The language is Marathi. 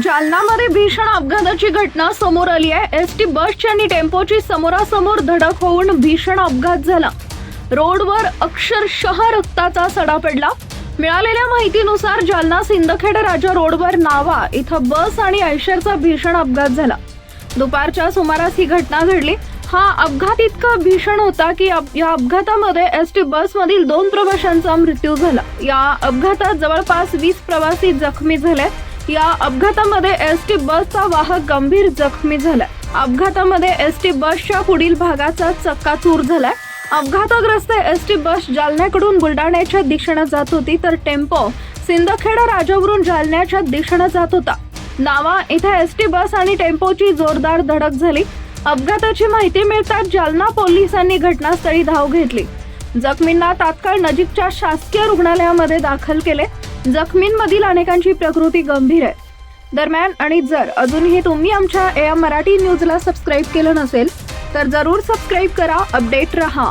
जालनामध्ये भीषण अपघाताची घटना समोर आली आहे. एस टी बसची आणि टेम्पोची समोरासमोर धडक होऊन भीषण अपघात झाला. रोडवर अक्षरशः रक्ताचा सडा पडला. मिळालेल्या माहितीनुसार जालना सिंदखेड राजा रोडवर नावा इथं बस आणि ऐशरचा भीषण अपघात झाला. दुपारच्या सुमारास ही घटना घडली. हा अपघात इतका भीषण होता की अप- या अपघातामध्ये एस टी बसमधील दोन प्रवाशांचा मृत्यू झाला. या अपघातात जवळपास वीस प्रवासी जखमी झाले. या अपघातामध्ये एस टी बसचा वाहक गंभीर जखमी झालाय. अपघातामध्ये एस टी बसच्या पुढील भागाचा चक्काचूर झालाय. अपघातग्रस्त एस टी बस जालन्याकडून बुलढाण्याच्या दिशेनं जात होती तर टेम्पो सिंदखेडा राजावरून जालन्याच्या दिशेनं जात होता. नावा इथे एस टी बस आणि टेम्पोची जोरदार धडक झाली. अपघाताची माहिती मिळताच जालना पोलिसांनी घटनास्थळी धाव घेतली. जखमींना तात्काळ नजीकच्या शासकीय रुग्णालयामध्ये दाखल केले. जखमींमधील अनेकांची प्रकृती गंभीर आहे. दरम्यान आणि जर अजूनही तुम्ही आमच्या या मराठी न्यूजला सबस्क्राईब केलं नसेल तर जरूर सबस्क्राईब करा अपडेट रहा.